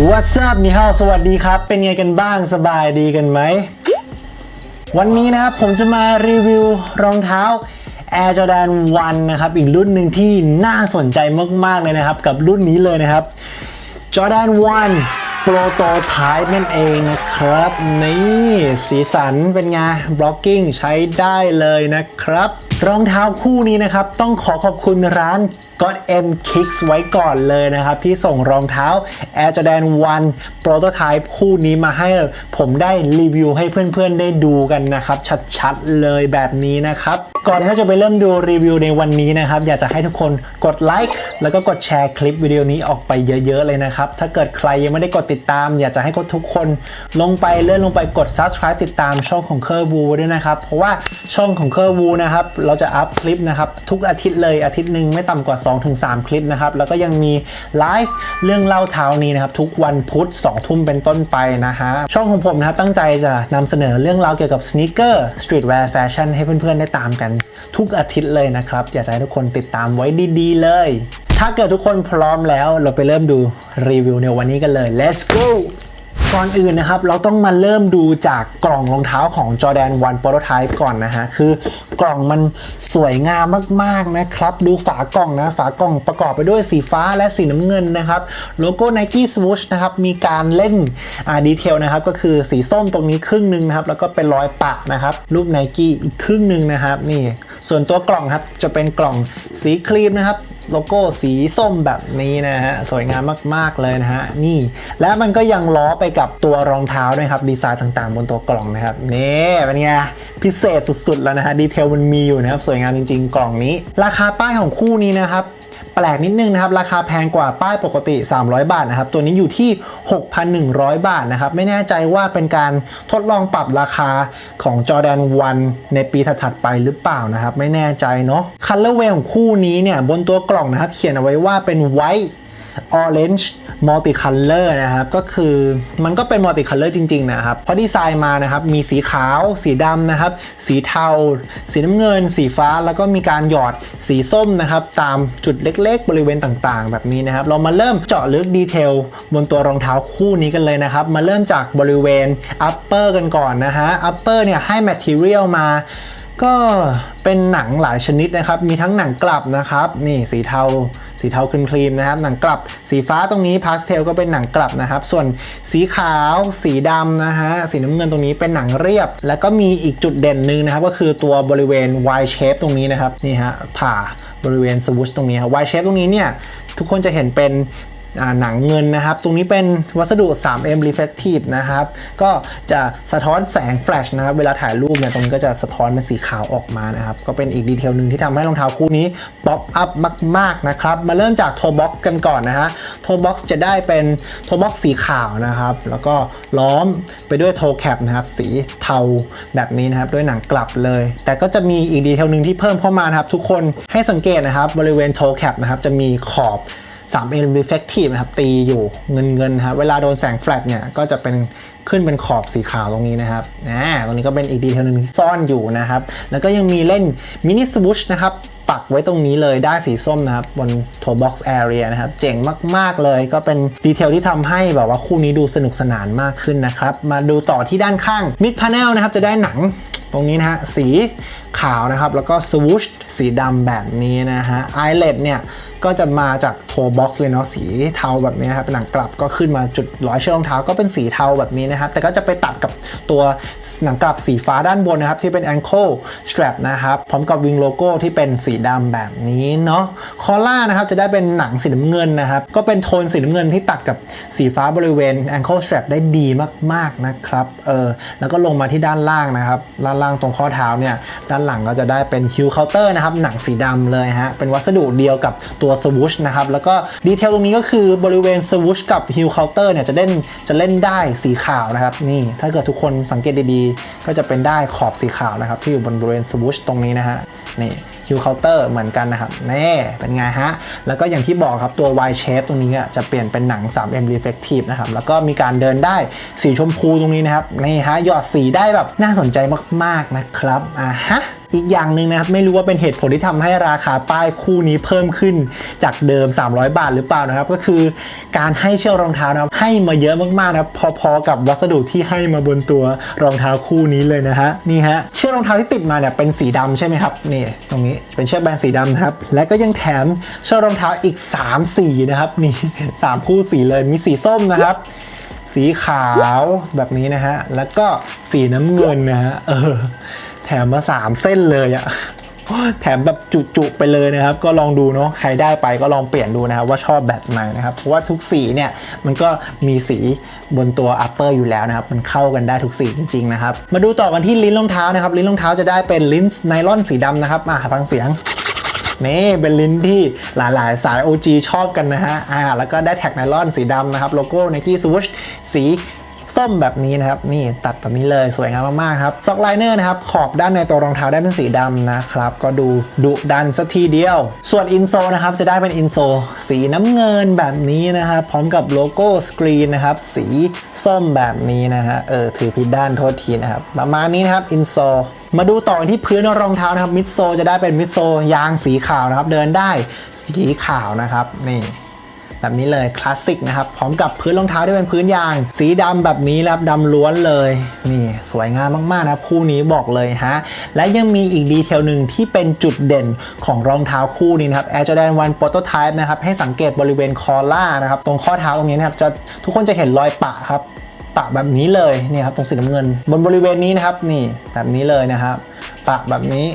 What's up นี่ฮาสวัสดีครับ เป็นไงกันบ้างสบายดีกันไหม วันนี้นะครับผมจะมารีวิวรองเท้า Air Jordan 1 นะครับ อีกรุ่นหนึ่งที่น่าสนใจมาก ๆ เลยนะครับ กับรุ่นนี้เลยนะครับ Jordan 1 Prototype นั่นเองนะครับ นี่สีสันเป็นไง blocking ใช้ได้เลยนะครับ รองเท้าคู่นี้นะครับ ต้องขอขอบคุณร้าน God M Kicks ไว้ก่อนเลยนะครับ ที่ส่งรองเท้า Air Jordan 1 Prototype คู่นี้มาให้ผมได้รีวิวให้เพื่อนๆได้ดูกันนะครับ ชัดๆเลยแบบนี้นะครับ ก่อนที่เราจะไปเริ่มดูรีวิวในวันนี้นะครับ อยากจะให้ทุกคนกดไลค์แล้วก็กดแชร์คลิปวิดีโอนี้ออกไปเยอะๆเลยนะครับ ถ้าเกิดใครยังไม่ได้กดติดตาม อยากจะให้กดทุกคนลงไปเลื่อนลงไปกด subscribe ติดตามช่องของเคอร์บูด้วยนะครับ เพราะว่าช่องของเคอร์บูนะครับ เราจะอัพคลิปนะครับ ทุกอาทิตย์เลยอาทิตย์หนึ่งไม่ต่ำกว่า 2-3 คลิปนะครับ แล้วก็ยังมีไลฟ์เรื่องเล่าเท้านี้นะครับ ทุกวันพุธ2ทุ่มเป็นต้นไปนะฮะช่องของผมนะครับตั้งใจจะนำเสนอเรื่องราวเกี่ยวกับสเน e เกอร์สตรีทแวร์แฟชั่นให้เพื่อนๆได้ตามกัน ทุกอาทิตย์เลยนะครับอยากจะให้ทุกคนติดตามไว้ดีๆเลย ถ้าเกิดทุกคนพร้อมแล้วเราไปเริ่มดูรีวิวในวันนี้กันเลย let's go ก่อนอื่นนะครับ เราต้องมาเริ่มดูจากกล่องรองเท้าของ Jordan 1 Prototype ก่อนนะฮะ คือกล่องมันสวยงามมากๆนะครับ ดูฝากล่องนะ ฝากล่องประกอบไปด้วยสีฟ้าและสีน้ำเงินนะครับ โลโก้ Nike Swoosh นะครับ มีการเล่นอ่าดีเทลนะครับ ก็คือสีส้มตรงนี้ครึ่งหนึ่งนะครับ แล้วก็เป็นรอยปะนะครับ รูป Nike อีกครึ่งหนึ่งนะครับ นี่ ส่วนตัวกล่องครับ จะเป็นกล่องสีครีมนะครับโลโก้สีส้มแบบนี้นะฮะ สวยงามมาก ๆ เลยนะฮะ นี่ และมันก็ยังล้อไปกับตัวรองเท้าด้วยครับ ดีไซน์ต่างๆ บนตัวกล่องนะครับ นี่เป็นไงพิเศษสุด ๆ แล้วนะฮะ ดีเทลมันมีอยู่นะครับ สวยงามจริง ๆ กล่องนี้ ราคาป้ายของคู่นี้นะครับ แปลกนิดนึงนะครับ ราคาแพงกว่าป้ายปกติ 300 บาทนะครับ ตัวนี้อยู่ที่ 6,100 บาทนะครับ ไม่แน่ใจว่าเป็นการทดลองปรับราคาของ Jordan 1 ในปีถัดๆไปหรือเปล่านะครับ ไม่แน่ใจเนาะ Colorway ของคู่นี้เนี่ย บนตัวกล่องนะครับ เขียนเอาไว้ว่าเป็น white orange multicolor นะครับ ก็คือมันก็เป็น multicolor จริง ๆ นะครับ เพราะดีไซน์มานะครับ มีสีขาว สีดำนะครับ สีเทา สีน้ำเงิน สีฟ้า แล้วก็มีการหยอดสีส้มนะครับ ตามจุดเล็ก ๆ บริเวณต่างๆ แบบนี้นะครับ เรามาเริ่มเจาะลึกดีเทลบนตัวรองเท้าคู่นี้กันเลยนะครับ มาเริ่มจากบริเวณ upper กันก่อนนะฮะ upper เนี่ยให้ material มาก็เป็นหนังหลายชนิดนะครับ มีทั้งหนังกลับนะครับ นี่สีเทา สีเทาครีมๆนะครับ หนังกลับสีฟ้าตรงนี้พาสเทลก็เป็นหนังกลับนะครับ ส่วนสีขาวสีดำนะฮะสีน้ำเงินตรงนี้เป็นหนังเรียบ แล้วก็มีอีกจุดเด่นหนึ่งนะครับ ก็คือตัวบริเวณ Y shape ตรงนี้นะครับนี่ฮะผ่าบริเวณสวูชตรงนี้ครับ Y shape ตรงนี้เนี่ยทุกคนจะเห็นเป็น หนังเงินนะครับ ตรงนี้เป็นวัสดุ 3M reflective นะครับ ก็จะสะท้อนแสงแฟลชนะครับ เวลาถ่ายรูปเนี่ย ตรงนี้ก็จะสะท้อนเป็นสีขาวออกมานะครับ ก็เป็นอีกดีเทลหนึ่งที่ทำให้รองเท้าคู่นี้ป๊อปอัพมาก ๆ นะครับ มาเริ่มจากโทบ็อกกันก่อนนะฮะ โทบ็อกจะได้เป็นโทบ็อกสีขาวนะครับ แล้วก็ล้อมไปด้วยโทแคปนะครับ สีเทาแบบนี้นะครับ ด้วยหนังกลับเลย แต่ก็จะมีอีกดีเทลหนึ่งที่เพิ่มเข้ามานะครับ ทุกคนให้สังเกตนะครับ บริเวณโทแคปนะครับ จะมีขอบ 3M reflective นะครับตีอยู่เงินเงินครับเวลาโดนแสงแฟลชเนี่ยก็จะเป็นขึ้นเป็นขอบสีขาวตรงนี้นะครับนะตรงนี้ก็เป็นอีกดีเทลหนึ่งที่ซ่อนอยู่นะครับ แล้วก็ยังมีเล่นมินิสวูชนะครับปักไว้ตรงนี้เลยได้สีส้มนะครับ บนโทบ็อกซ์แอเรียนะครับ เจ๋งมาก ๆ เลยก็เป็นดีเทลที่ทำให้แบบว่าคู่นี้ดูสนุกสนานมากขึ้นนะครับ มาดูต่อที่ด้านข้างมิดพา n e l นะครับ จะได้หนังตรงนี้นะฮะ สีขาวนะครับ แล้วก็สวูชสีดำแบบนี้นะฮะไอเลดเนี่ย ก็จะมาจากโทบ็อกซ์เลยเนาะสีเทาแบบนี้ครับเป็นหนังกลับก็ขึ้นมาจุดร้อยเชือกรองเท้าก็เป็นสีเทาแบบนี้นะครับ แต่ก็จะไปตัดกับตัวหนังกลับสีฟ้าด้านบนนะครับ ที่เป็น ankle strap นะครับ พร้อมกับวิงโลโก้ที่เป็นสีดำแบบนี้เนาะคอล่านะครับจะได้เป็นหนังสีน้ำเงินนะครับ ก็เป็นโทนสีน้ำเงินที่ตัดกับสีฟ้าบริเวณ ankle strap ได้ดีมากๆนะครับเออแล้วก็ลงมาที่ด้านล่างนะครับด้านล่างตรงข้อเท้าเนี่ยด้านหลังก็จะได้เป็น heel counter นะครับหนังสีดำเลยฮะเป็นวัสดุเดียวกับตัวสวูชนะครับ แล้วก็ดีเทลตรงนี้ก็คือบริเวณสวูชกับ heel counter เนี่ยจะเล่นจะเล่นได้สีขาวนะครับนี่ถ้าเกิดทุกคนสังเกตดีๆ ก็จะเป็นได้ขอบสีขาวนะครับ ที่อยู่บนบริเวณสวูชตรงนี้นะฮะนี่ฮิวเคาน์เตอร์เหมือนกันนะครับนี่เป็นไงฮะ แล้วก็อย่างที่บอกครับตัว Y shape ตรงนี้อะจะเปลี่ยนเป็นหนัง 3M reflective นะครับ แล้วก็มีการเดินได้สีชมพูตรงนี้นะครับ นี่ฮะ หยอดสีได้แบบน่าสนใจมาก ๆ นะครับ อ่าฮะ อีกอย่างหนึ่งนะครับ ไม่รู้ว่าเป็นเหตุผลที่ทำให้ราคาป้ายคู่นี้เพิ่มขึ้นจากเดิม 300 บาทหรือเปล่านะครับ ก็คือการให้เชือกรองเท้านะครับให้มาเยอะมากๆนะครับพอๆกับวัสดุที่ให้มาบนตัวรองเท้าคู่นี้เลยนะฮะนี่ฮะเชือกรองเท้าที่ติดมาเนี่ยเป็นสีดำใช่ไหมครับนี่ตรงนี้เป็นเชือกแบนสีดำนะครับและก็ยังแถมเชือกรองเท้าอีก 3 สีนะครับนี่3คู่สีเลยมีสีส้มนะครับสีขาวแบบนี้นะฮะ แล้วก็สีน้ำเงินนะฮะ เออ มมา 3 เส้นเลยอะแถมแบบจุๆไปเลยนะครับ ก็ลองดูเนาะใครได้ไปก็ลองเปลี่ยนดูนะครับว่าชอบแบบไหนนะครับ เพราะว่าทุกสีเนี่ยมันก็มีสีบนตัว upper อยู่แล้วนะครับ มันเข้ากันได้ทุกสีจริงๆนะครับ มาดูต่อกันที่ลิ้นรองเท้านะครับ ลิ้นรองเท้าจะได้เป็นลิ้นไนล่อนสีดำนะครับมาฟังเสียงนี่เป็นลิ้นที่หลายๆ สาย OG ชอบกันนะฮะอ่าแล้วก็ได้แท็กไนลอนสีดำนะครับ โลโก้ Nike Swoosh สี ส้มแบบนี้นะครับนี่ตัดแบบนี้เลยสวยงามมากๆครับซ็อกไลเนอร์นะครับขอบด้านในตัวรองเท้าได้เป็นสีดำนะครับก็ดูดุดันสักทีเดียว ส่วนอินโซนะครับจะได้เป็นอินโซสีน้ำเงินแบบนี้นะครับพร้อมกับโลโก้สกรีนนะครับสีส้มแบบนี้นะฮะเออถือผิดด้านโทษทีนะครับประมาณนี้นะครับอินโซมาดูต่อที่พื้นรองเท้านะครับมิดโซจะได้เป็นมิดโซยางสีขาวนะครับเดินได้สีขาวนะครับนี่ แบบนี้เลยคลาสสิกนะครับ พร้อมกับพื้นรองเท้าที่เป็นพื้นยาง สีดำแบบนี้นะครับดำล้วนเลย นี่สวยงามมากๆนะครับคู่นี้บอกเลยฮะ และยังมีอีกดีเทลหนึ่งที่เป็นจุดเด่นของรองเท้าคู่นี้นะครับ Air Jordan 1 Prototype นะครับ ให้สังเกตบริเวณคอล่านะครับ ตรงข้อเท้าตรงนี้นะครับจะทุกคนจะเห็นรอยปะครับปะแบบนี้เลยเนี่ยครับตรงสีน้ำเงิน บนบริเวณนี้นะครับนี่แบบนี้เลยนะครับ ปะแบบนี้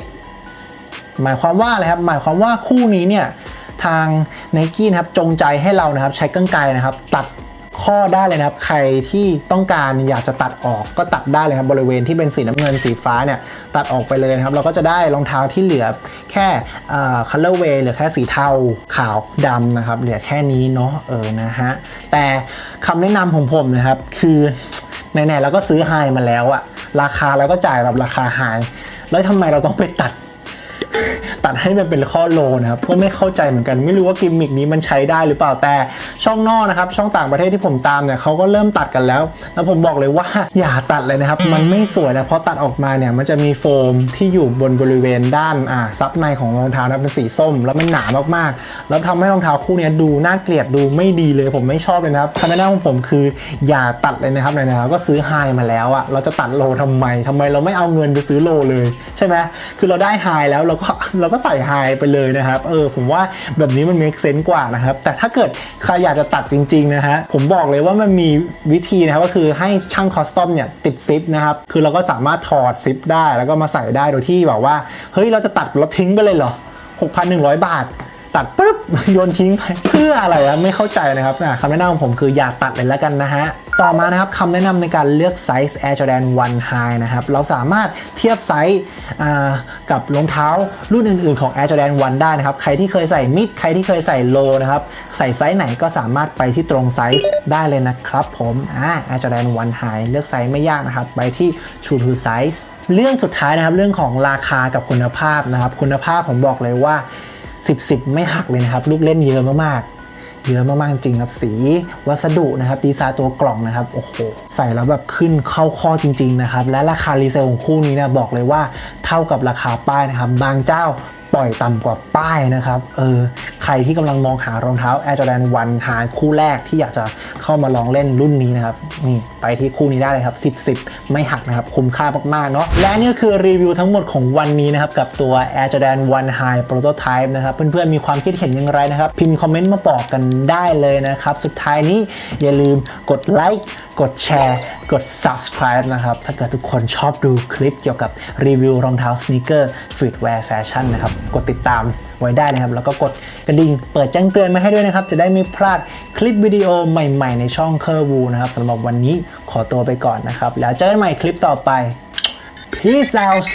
หมายความว่าอะไรครับหมายความว่าคู่นี้เนี่ยทาง n i กี้นะครับจงใจให้เรานะครับใช้กรรไกรนะครับ ตัดข้อได้เลยนะครับใครที่ต้องการอยากจะตัดออกก็ตัดได้เลยครับบริเวณที่เป็นสีน้ำเงินสีฟ้าเนี่ยตัดออกไปเลยนะครับ เราก็จะได้รองเท้าที่เหลือแค่คัลเลอร์เวย์เหลือแค่สีเทาขาวดำนะครับ เหลือแค่นี้เนาะเออนะฮะแต่คำแนะนำของผมนะครับ คือไหนๆเราก็ซื้อไฮมาแล้วอะราคาเราก็จ่ายแบบราคาไฮแล้วทำไมเราต้องไปตัด ตัดให้มันเป็นข้อโลนะครับก็ไม่เข้าใจเหมือนกัน ไม่รู้ว่ากิมมิกนี้มันใช้ได้หรือเปล่าแต่ช่องนอกนะครับช่องต่างประเทศที่ผมตามเนี่ยเขาก็เริ่มตัดกันแล้ว แล้วผมบอกเลยว่าอย่าตัดเลยนะครับ มันไม่สวยนะเพราะตัดออกมาเนี่ยมันจะมีโฟมที่อยู่บนบริเวณด้านอ่าซับในของรองเท้านะเป็นสีส้ม แล้วมันหนามากๆ แล้วทำให้รองเท้าคู่นี้ดูน่าเกลียดดูไม่ดีเลยผมไม่ชอบเลยนะครับคำแนะนำของผมคืออย่าตัดเลยนะครับไหนๆเราก็ซื้อไฮมาแล้วอะเราจะตัดโลทำไมทำไมเราไม่เอาเงินไปซื้อโลเลยใช่ไหมคือเราได้ไฮแล้วเราก็เราก็ใส่ไฮไปเลยนะครับเออผมว่าแบบนี้มันมีเซนต์กว่านะครับแต่ถ้าเกิดใครอยากจะตัดจริงๆนะฮะผมบอกเลยว่ามันมีวิธีนะครับก็คือให้ช่างคอสตอมเนี่ยติดซิปนะครับคือเราก็สามารถถอดซิปได้แล้วก็มาใส่ได้โดยที่แบบว่าเฮ้ยเราจะตัดแล้วทิ้งไปเลยเหรอ6,100 บาท ตัดปุ๊บโยนทิ้งไปเพื่ออะไรอะไม่เข้าใจนะครับคำแนะนำของผมคืออย่าตัดเลยแล้วกันนะฮะต่อมานะครับคำแนะนำในการเลือกไซส์ Air Jordan 1 High นะครับ เราสามารถเทียบไซส์กับรองเท้ารุ่นอื่นๆของ Air Jordan 1 ได้นะครับ ใครที่เคยใส่มิดใครที่เคยใส่โลนะครับ ใส่ไซส์ไหนก็สามารถไปที่ตรงไซส์ได้เลยนะครับผมอ่า Air Jordan 1 High เลือกไซส์ไม่ยากนะครับ ไปที่ True to Size เรื่องสุดท้ายนะครับเรื่องของราคากับคุณภาพนะครับ คุณภาพผมบอกเลยว่า 10 10 ไม่หักเลยนะครับ ลูกเล่นเยอะมากๆ เยอะมากๆจริงครับสีวัสดุนะครับดีไซน์ตัวกล่องนะครับโอ้โหใส่แล้วแบบขึ้นเข้าข้อจริง ๆ นะครับ และราคารีเซลของคู่นี้นะบอกเลยว่าเท่ากับราคาป้ายนะครับ บางเจ้าปล่อยต่ำกว่าป้ายนะครับ เออ รที่กำลังมองหารองเท้า Air Jordan 1หาคู่แรกที่อยากจะเข้ามาลองเล่นรุ่นนี้นะครับนี่ไปที่คู่นี้ได้เลยครับ 10 10 ไม่หักนะครับ คุ้มค่ามากๆเนาะและนี่ก็คือรีวิวทั้งหมดของวันนี้นะครับ กับตัว Air Jordan 1 High Prototype นะครับ เพื่อนๆ มีความคิดเห็นอย่างไรนะครับ พิมพ์คอมเมนต์มาบอกกันได้เลยนะครับ สุดท้ายนี้อย่าลืมกดไลค์กดแชร์ กด subscribe นะครับ ถ้าเกิดทุกคนชอบดูคลิปเกี่ยวกับรีวิวรองเท้าสนีกเกอร์ฟ e ตแวร์แฟชั่นนะครับ กดติดตาม ไว้ได้นะครับ แล้วก็กดกระดิ่งเปิดแจ้งเตือนมาให้ด้วยนะครับ จะได้ไม่พลาดคลิปวิดีโอใหม่ๆ ในช่องเคอร์วูนะครับสำหรับวันนี้ขอตัวไปก่อนนะครับ แล้วเจอกันใหม่คลิปต่อไป Peace out